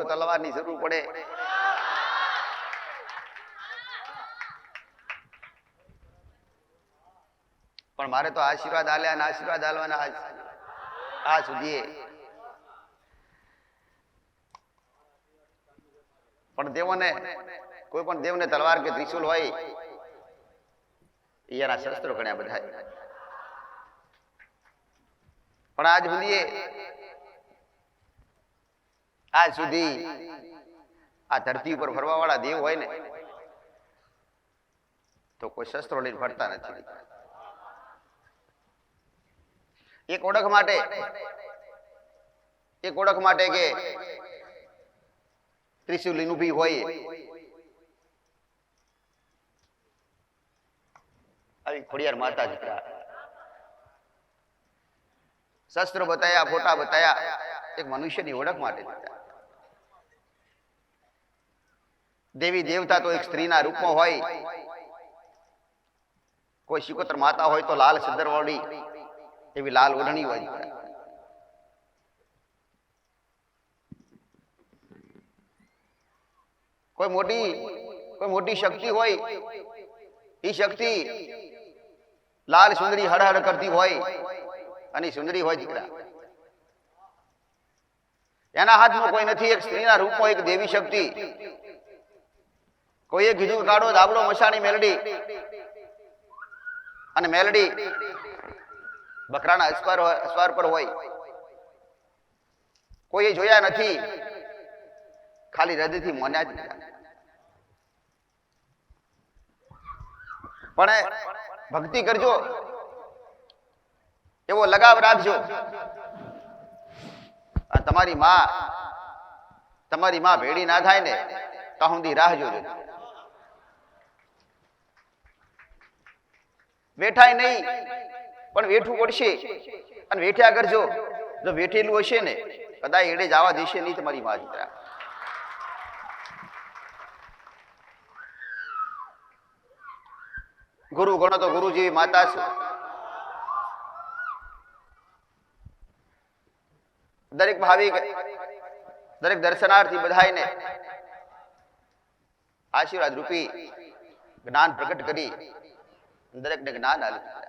તો તલવારની જરૂર પડે. પણ મારે તો આશીર્વાદ આલ્યા અને આશીર્વાદ આલવાના આ સુધી પણ દેવોને કોઈ પણ દેવને તલવાર કે ત્રિશુલ હોય એના શસ્ત્રો ગણ્યા બધા પણ આજ સુધી આજ સુધી આ ધરતી ઉપર ફરવા વાળા દેવ હોય ને, તો કોઈ શસ્ત્રો લઈને ફરતા નથી. એક ઓળખ માટે, એક ઓળખ માટે કે ત્રિશુલ લઈને ઊભી હોય. આવી ખોડિયાર માતા દીકરા. શસ્ત્રો બતાયા, ફોટા બતાયા, એક મનુષ્યની ઓળખ માટે દીકરા દેવી દેવતા તો એક સ્ત્રીના રૂપમાં હોય. કોઈ શિકોતર માતા હોય તો લાલ સદરવાળી એવી લાલ ઓઢણી હોય. કોઈ મોટી કોઈ મોટી શક્તિ હોય એ શક્તિ લાલ સુંદરી હડહડ કરતી હોય અને સુંદરી હોય દીકરા. એના હાથમાં કોઈ નથી, એક સ્ત્રીના રૂપમાં એક દેવી શક્તિ. કોઈએ કીધું, કાઢો દાબડો મસાની મેલડી. અને મેલડી બકરાના અસવાર અસવાર પર હોય. કોઈએ જોયા નથી. ખાલી હૃદયથી મોન્યા જ પણ ભક્તિ કરજો. એવો લગાવ રાખજો. તમારી માં તમારી માં ભેડી ના થાય ને તો સુધી રાહ જોજો. વેઠાય નહીં. પણ વેઠવું પડશે. અને વેઠ્યા કરજો જો વેઠેલું હશે ને, કદાચ એડે જવા દેશે નહીં તમારી મા ગુરુ ગણો તો ગુરુ જેવી માતા છે. દરેક ભાવિક, દરેક દર્શનાર્થી બધાને આશીર્વાદ રૂપી જ્ઞાન પ્રગટ કરી દરેકને જ્ઞાન આપ્યું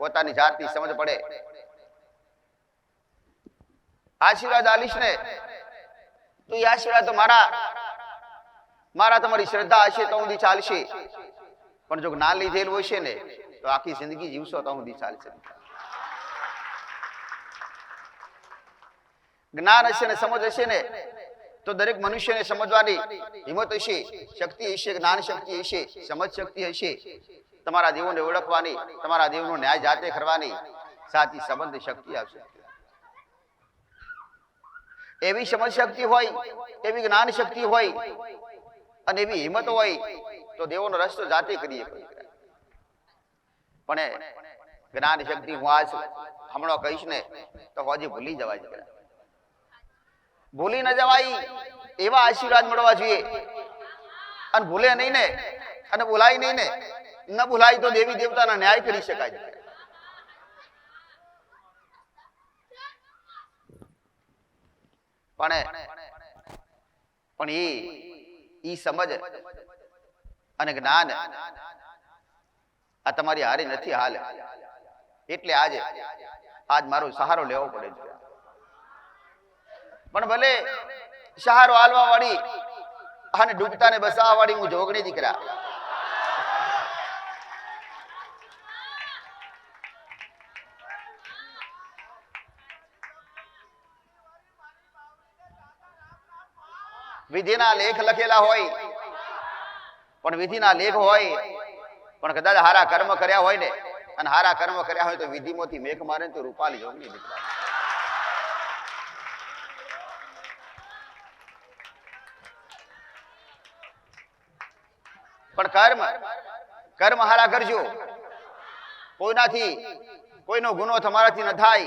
પોતાની જાતની સમજ પડે. આશીર્વાદ આલીશ ને, તો આશીર્વાદ તો મારા મારા તમારી શ્રદ્ધા હશે તો સુધી ચાલશે. પણ જો જ્ઞાન લીધેલું હશે ને, તો આખી જિંદગી જીવશો તો સુધી ચાલશે. જ્ઞાન હશે ને, સમજ હશે ને, તો દરેક મનુષ્યને સમજવાની હિંમત હશે, શક્તિ હશે, જ્ઞાન શક્તિ હશે, સમજ શક્તિ હશે. તમારા દેવોને ઓળખવાની, તમારા દેવનો ન્યાય જાતે કરવાની સાચી સંબંધ શક્તિ આવશે એવી સમજ શક્તિ હોય, એવી જ્ઞાન શક્તિ હોય, અને એવી હિંમત હોય, તો દેવોનો રસ્તો જાતે કરીએ. પણ જ્ઞાન શક્તિ હું આજ હમણાં કહીશ ને, તો હજી ભૂલી જવાય છે. ભૂલી ન જવાય, એવા આશીર્વાદ મળવા જોઈએ. અને ભૂલે નહીં ને, અને ભૂલાય નહીં ને ન બોલાય તો દેવી દેવતાના ન્યાય કરી શકાય. પણ પણ એ ઈ સમજ અને જ્ઞાન આ તમારી હારી નથી હાલ. એટલે આજે, આજ મારો સહારો લેવો પડે છે. પણ ભલે સહારો હાલવા વાળી અને ડૂબતા ને બસાવવા વાળી હું જોગણી દીકરા વિધિના લેખ લખેલા હોય. પણ વિધિના લેખ હોય, પણ કદાચ હારા કર્મ કર્યા હોય ને, અને હારા કર્મ કર્યા હોય તો વિધિમાંથી મેઘ મારે તો રૂપાલી જોગણી દીકરા. પણ કર્મ કર્મ હારા કરજો. કોઈનાથી કોઈનો ગુનો તમારાથી ન થાય.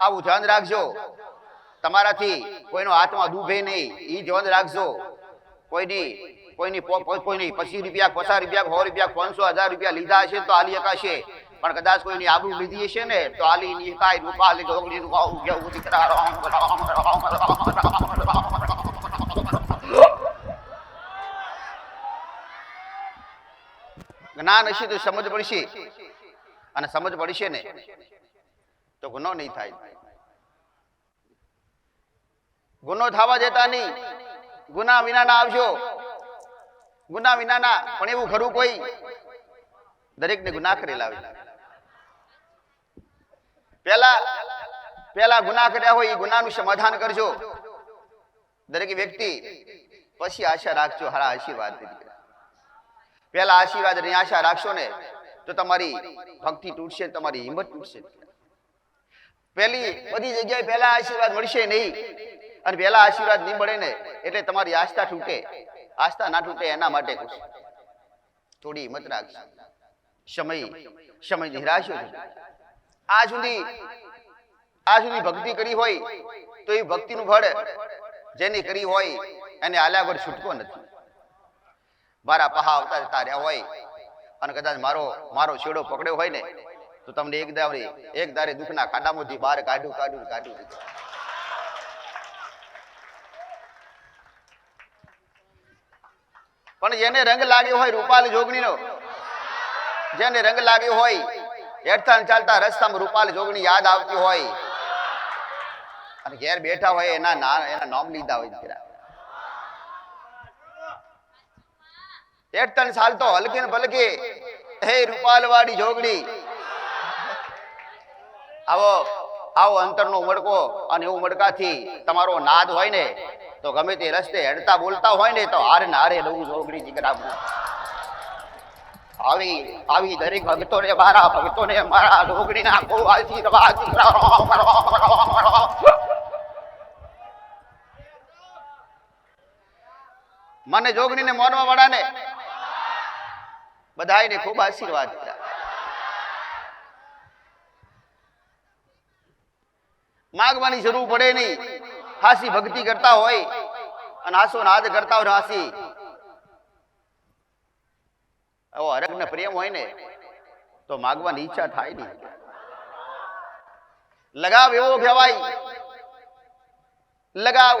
આવું ધ્યાન રાખજો. તમારાથી કોઈનો હાથમાં ડૂબે નહીં એ જોન રાખજો કોઈની કોઈની કોઈની પચીસ રૂપિયા પચાસ રૂપિયા સો રૂપિયા પાંચસો હજાર રૂપિયા લીધા હશે તો આલી હકાશે પણ કદાચ કોઈની આબરૂ લીધી હશે ને તો આલી ની કાંઈ રૂપા લે ગોગડી નું ગાવું કેવું દીકરા જ્ઞાન હશે તો સમજ પડશે અને સમજ પડશે ને તો ગુનો નહીં થાય ગુનો થવા દેતા નહીં. ગુના વિનાના આવજો. ગુના વિનાના પણ એવું ખરું કોઈ. દરેકને ગુના કરેલા હોય પહેલા પેલા ગુના કર્યા હોય એ ગુનાનું સમાધાન કરજો. દરેક વ્યક્તિ પછી આશા રાખજો, હારા આશીર્વાદ પહેલા આશીર્વાદની આશા રાખશો ને તો તમારી ભક્તિ તૂટશે તમારી હિંમત તૂટશે. પહેલી બધી જગ્યાએ પહેલા આશીર્વાદ મળશે નહીં. અને પહેલા આશીર્વાદ નહીં મળે ને, એટલે તમારી આસ્થા તૂટે. આસ્થા ના તૂટે એના માટે થોડી હિંમત રાખજો. સમય સમય નિરાશ આ સુધી આ સુધી ભક્તિ કરી હોય, તો એ ભક્તિનું ફળ જેની કરી હોય, એને આલ્યા વગર છૂટકો નથી. મારા પહા આવતા જતા રહ્યા હોય, અને કદાચ મારો મારો છેડો પકડ્યો હોય ને, તો તમને એક દાવરી, એક દારે દુઃખના કાંટામાંથી બહાર કાઢ્યું કાઢ્યું કાઢ્યું. પણ જેને રંગ લાગ્યો હોય રૂપાલ જોગણીનો, જેને રંગ લાગ્યો હોય હેઠતા ચાલતા રસ્તામાં રૂપાલ જોગણી યાદ આવતી હોય. અને ઘેર બેઠા હોય એના એના નામ લીધા હોય દીકરા. હેઠતા ચાલતો હલકે ને ભલકે હે રૂપાલવાડી જોગણી, આવો આવો અંતરનો મડકો અને એવું મડકાથી તમારો નાદ હોય ને તો ગમે તે રસ્તે હેડતા બોલતા હોય ને તો હારે ને હારે લઉં જોગણી દીકરા આવી આવી દરેક ભક્તોને મારા ભક્તોને મારા ખૂબ આશીર્વાદ દીકરા મને જોગણીને મોનવા વાળાને બધાયને ખૂબ આશીર્વાદ દીકરા માગવાની જરૂર પડે નહીં. હાસી ભક્તિ કરતા હોય અને હાસો નાદ કરતા હાસી એવો હરક ને પ્રેમ હોય ને, તો માગવાની ઈચ્છા થાય નહીં. લગાવ એવો કહેવાય લગાવ.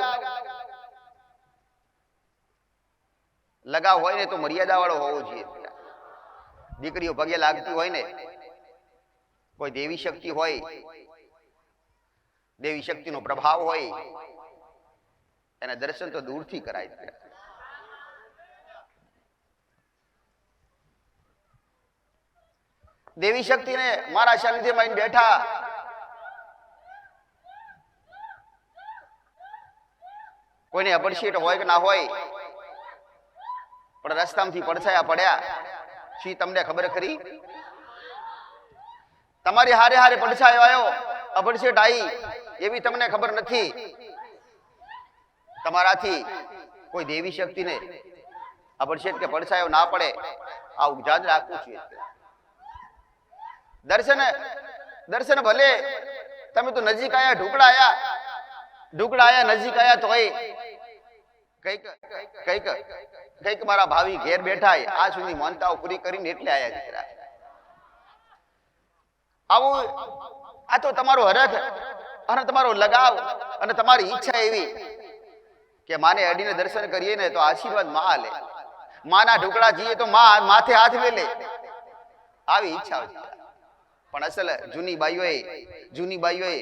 લગાવ હોય ને તો મર્યાદા વાળો હોવો જોઈએ. દીકરીઓ પગે લાગતી હોય ને, કોઈ દેવી શક્તિ હોય, દેવી શક્તિનો પ્રભાવ હોય એના દર્શન તો દૂરથી કરાય છે. દેવી શક્તિને મારા સાનિધ્યમાં બેઠા. કોઈને અપરિશિએટ હોય કે ના હોય, પણ રસ્તામાંથી પડછાયા પડ્યા. શી તમને ખબર ખરી? તમારી હારે હારે પડછાયો આવ્યો. અપરિશિએટ આવી એવી તમને ખબર નથી. તમારાથી કોઈ દેવી શક્તિને અપરિશિએટ કે પડછાયો ના પડે, આ ઉજાજ રાખવું જોઈએ દર્શન દર્શન ભલે તમે તો નજીક આયા ઢુકડા આયા ઢુકડા આયા, નજીક આયા તો કંઈક કંઈક કંઈક મારા ભાવી ઘેર બેઠા આ સુધી માનતાઓ પૂરી કરીને એટલે આયા દીકરા આવું, આ તો તમારો હરખ અને તમારો લગાવ અને તમારી ઈચ્છા એવી કે માને અડીને દર્શન કરીએ ને તો આશીર્વાદમાં આલે. માના ઢોકળા જઈએ તો માં માથે હાથ મેલે. આવી ઈચ્છા પણ અસલ જૂની બાઈઓએ જૂની બાઈઓએ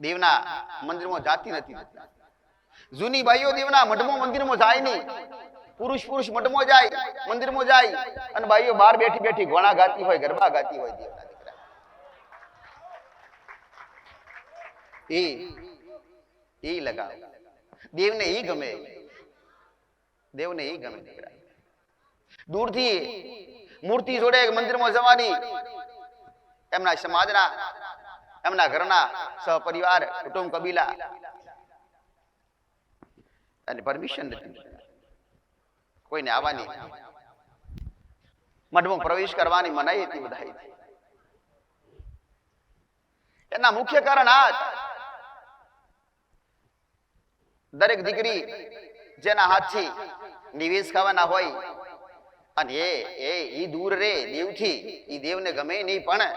દેવના મંદિરમાં જાતી નથી. જૂની બાઈઓ દેવના મઢમો મંદિરમાં જાય નહીં. પુરુષ પુરુષ મઠમાં જાય, મંદિરમાં જાય અને બાઈઓ બહાર બેઠી બેઠી ઘોણા ગાતી હોય, ગરબા ગાતી હોય દેવના દીકરા એ એ લગાવ. દેવને ઈ ગમે. દેવને ઈ ગમે દીકરા. દૂરથી મૂર્તિ જોડે મંદિરમાં જવાની. એમના સમાજના, એમના ઘરના સહપરિવાર, કુટુંબ કબીલા. અને પરમિશન નથી કોઈને આવવાની. મઠમાં પ્રવેશ કરવાની મનાઈ હતી બધા એના મુખ્ય કારણ આ. દરેક દીકરી જેના હાથથી નિવેશ ખાવાના હોય, અને એ એ, ઈ દૂર રે દેવથી, ઈ દેવને ગમે નહીં, પણ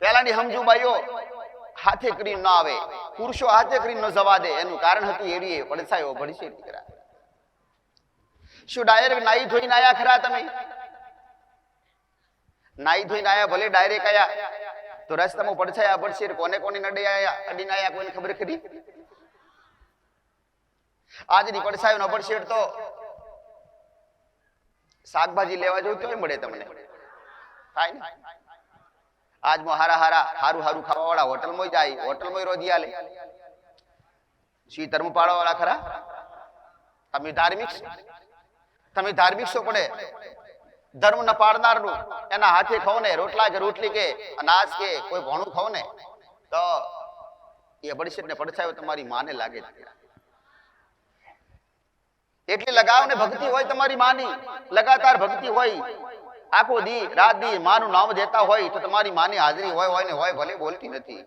પહેલાની સમજુ બાઈઓ હાથે કરીને ન આવે, પુરુષો હાથે કરીને ન જવા દે, એનું કારણ હતું એડીએ પડસાયો ભડશે દીકરા. શું ડાયરેક્ટ નાઈ ધોઈને આયા ખરા તમે? નાઈ ધોઈને આયા ભલે ડાયરેક્ટ આયા. તો રસ્તામાં પડછાયા પડશે કોને કોને નડી આયા અડીને આયા કોઈને ખબર ખરી? આજની પડછાયો ન પડશે તો શાકભાજી લેવા જવું તોય મળે તમને? થાય ને? આજમાં હારા હારા, હારું હારું ખાવા વાળા હોટલમાં જાય, હોટલમાં રોજી આલે. શી ધર્મ પાળવા વાળા ખરા? તમે ધાર્મિક તમે ધાર્મિક છો પડે ધર્મ ન પાડનારનું. એના હાથે ખાવ ને રોટલા કે રોટલી કે, અનાજ કે, કોઈ ભણું ખાવ ને તો એ પડશે ને પડછાયો તમારી માને લાગે એટલી લગાવ ને ભક્તિ હોય તમારી માની. લગાતાર ભક્તિ હોય. આખો દી, રાત દી માનું નામ દેતા હોય તો તમારી માની હાજરી હોય હોય ને હોય, ભલે બોલતી નથી.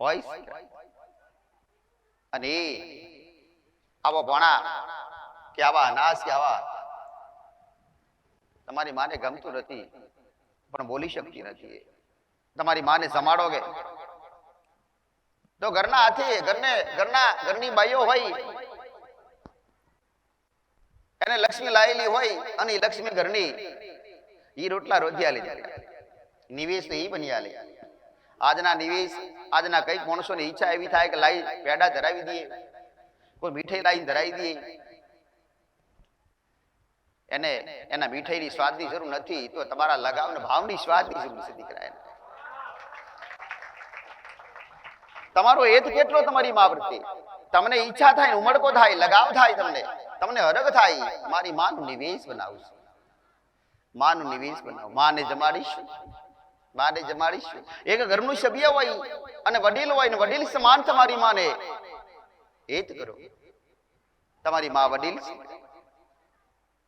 હોય અને આવો ભણા કે આવા અનાજ કે આવા તમારી માને ગમતું નથી, પણ બોલી શકતી નથી તમારી માને સંભાળોગે તો ઘરના હાથે, ઘરને, ઘરના, ઘરની બાઈઓ હોય, એને લક્ષ્મી લાયેલી હોય અને લક્ષ્મી ઘરની, ઈ રોટલા રોજી જાય નિવેશ તો ઈ બની આલે આજના નિવેશ, આજના કંઈક માણસોની ઈચ્છા એવી થાય કે લાઈ, પેડા ધરાવી દઈએ. કોઈ મીઠાઈ લાઈને ધરાવી દઈએ. એને એના મીઠાઈની સ્વાદની જરૂર નથી, તો તમારા લગાવ ને ભાવની સ્વાદની જરૂર છે દીકરા એને. તમારો હેત કેટલો તમારી મા પ્રત્યે તમને ઈચ્છા થાય ઉમળકો થાય, લગાવ થાય તમને. તમને હરગ થાય, મારી માનું નિવેશ બનાવું માનું નિવેશ બનાવ. માને જમાડીશું. માને જમાડીશું. એક ઘરનું સભ્ય હોય અને વડીલ હોય ને વડીલ સમાન તમારી માને. હેત કરો. તમારી મા વડીલ છે.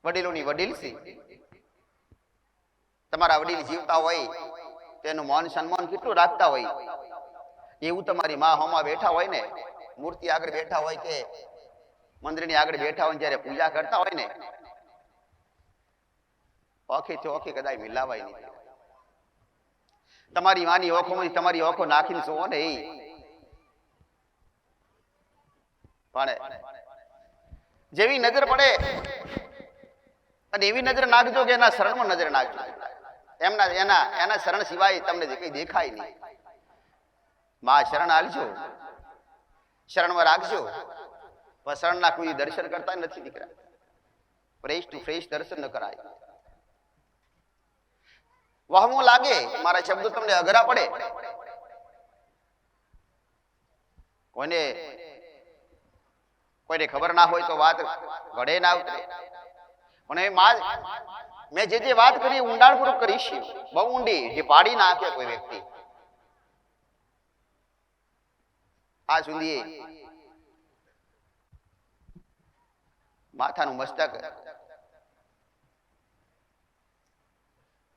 વડીલોની વડીલ છે. તમારા વડીલ જીવતા હોય તેનું માન સન્માન કેટલું રાખતા હોય? એવું તમારી મા હોમાં બેઠા હોય ને, મૂર્તિ આગળ બેઠા હોય કે મંદિરની આગળ બેઠા હોય જ્યારે પૂજા કરતા હોય ને ઓખે કદાચ મિલાવાય નહીં. તમારી માની ઓખોમાં તમારી ઓખો નાખીને સુવો ને એ. પણ જેવી નજર પડે અને એવી નજર નાખજો કે એના શરણમાં નજર નાખજો. એમના, એના એના શરણ સિવાય તમને કઈ દેખાય નહીં. માં શરણ આલજો. શરણમાં રાખજો. પણ શરણના કોઈ દર્શન કરતા નથી દીકરા. ફ્રેશ ટુ ફ્રેશ દર્શન ન કરાય. વહમો લાગે. મારા શબ્દો તમને અઘરા પડે. કોઈને કોઈને ખબર ના હોય તો વાત ઘડે ના ઉતરે. પણ એ માં મેં જે જે વાત કરી ઊંડાણપૂર્વક કરીશ બહુ ઊંડી, જે પાડી નાખે કોઈ વ્યક્તિ. આ સુધી માથાનું મસ્તક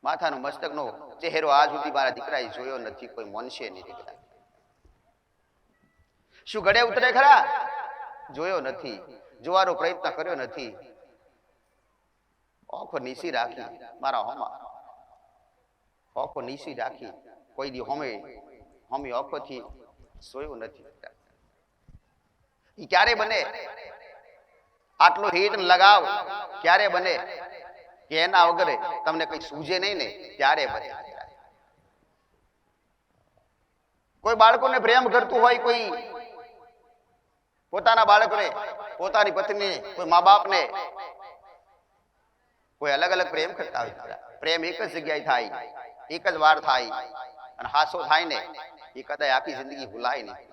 માથાનું મસ્તકનો ચહેરો આ સુધી મારા દીકરાએ જોયો નથી, કોઈ મનશે નહીં દીકરા શું ગળે ઉતરે ખરા? જોયો નથી, જોવાનો પ્રયત્ન કર્યો નથી. ઓખો નીસી રાખી મારા હોમાં ઓખો નીસી રાખી કોઈ દી હોમે હોમી ઓખોથી સોયું નથી એ ક્યારે બને આટલો હિત લગાવ ક્યારે બને કે એના વગર તમને કઈ સૂજે નહીં ને ત્યારે બને કોઈ બાળકોને પ્રેમ કરતું હોય કોઈ પોતાના બાળકને પોતાની પત્ની કોઈ મા બાપને કોઈ અલગ અલગ પ્રેમ કરતા હોય. પ્રેમ એક જ જગ્યાએ થાય, એક જ વાર થાય, અને હાસો થાય ને, એ કદાચ આખી જિંદગી ભૂલાય નહીં.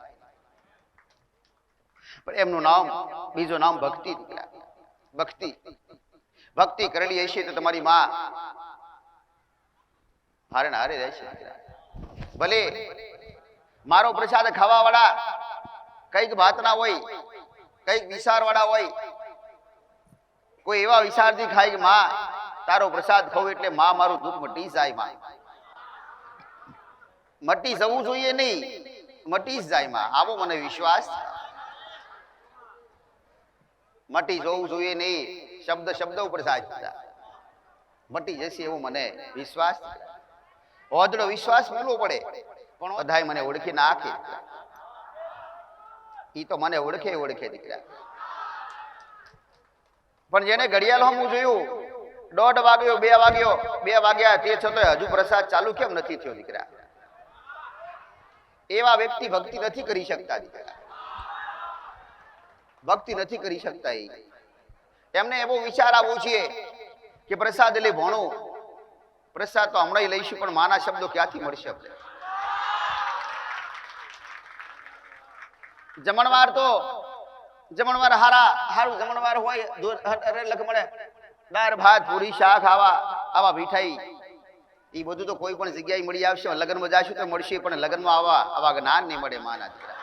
પણ એમનું નામ, બીજું નામ ભક્તિ ભક્તિ. ભક્તિ કરેલી હશે તો તમારી માં હારે ને હારે રહેશે. ભલે મારો પ્રસાદ ખાવા વાળા કંઈક ભાતના હોય, કંઈક વિચાર વાળા હોય કોઈ એવા વિચારથી ખાય કે માં, તારો પ્રસાદ ખાવ એટલે માં મારું દુઃખ મટી જાય, માં. મટી જવું જોઈએ નહીં, મટી જાય, માં. આવો મને વિશ્વાસ. મટી જવું જોઈએ નહીં, શબ્દ શબ્દ ઉપર સાચતા મટી જશે એવું મને વિશ્વાસ. ઓદડો વિશ્વાસ મેળવો પડે, પણ બધાય મને ઓળખી નાખે એ તો મને ઓળખે ઓળખે દીકરા. પણ જેને ઘડિયાળ હું જોયું, દોઢ વાગ્યો, બે વાગ્યો, બે વાગ્યા, તે છતાં હજુ પ્રસાદ ચાલુ કેમ નથી થયો, દીકરા? એવા વ્યક્તિ ભક્તિ નથી કરી શકતા, દીકરા. ભક્તિ નથી કરી શકતા એ. એમને એવો વિચાર આવવો જોઈએ કે પ્રસાદ એટલે ભણો. પ્રસાદ તો હમણાં લઈશું, પણ માના શબ્દો ક્યાંથી મળશે આપણે? જમણવાર તો જમણવાર હારા, હારું જમણવાર હોય અરે લખમણે દાળ, ભાત, પૂરી, શાક, આવા આવા મીઠાઈ. એ બધું તો કોઈ પણ જગ્યાએ મળી આવશે, લગ્નમાં જાશું તો મળશે, પણ લગ્નમાં આવા આવા જ્ઞાન નહીં મળે, માના દીકરા.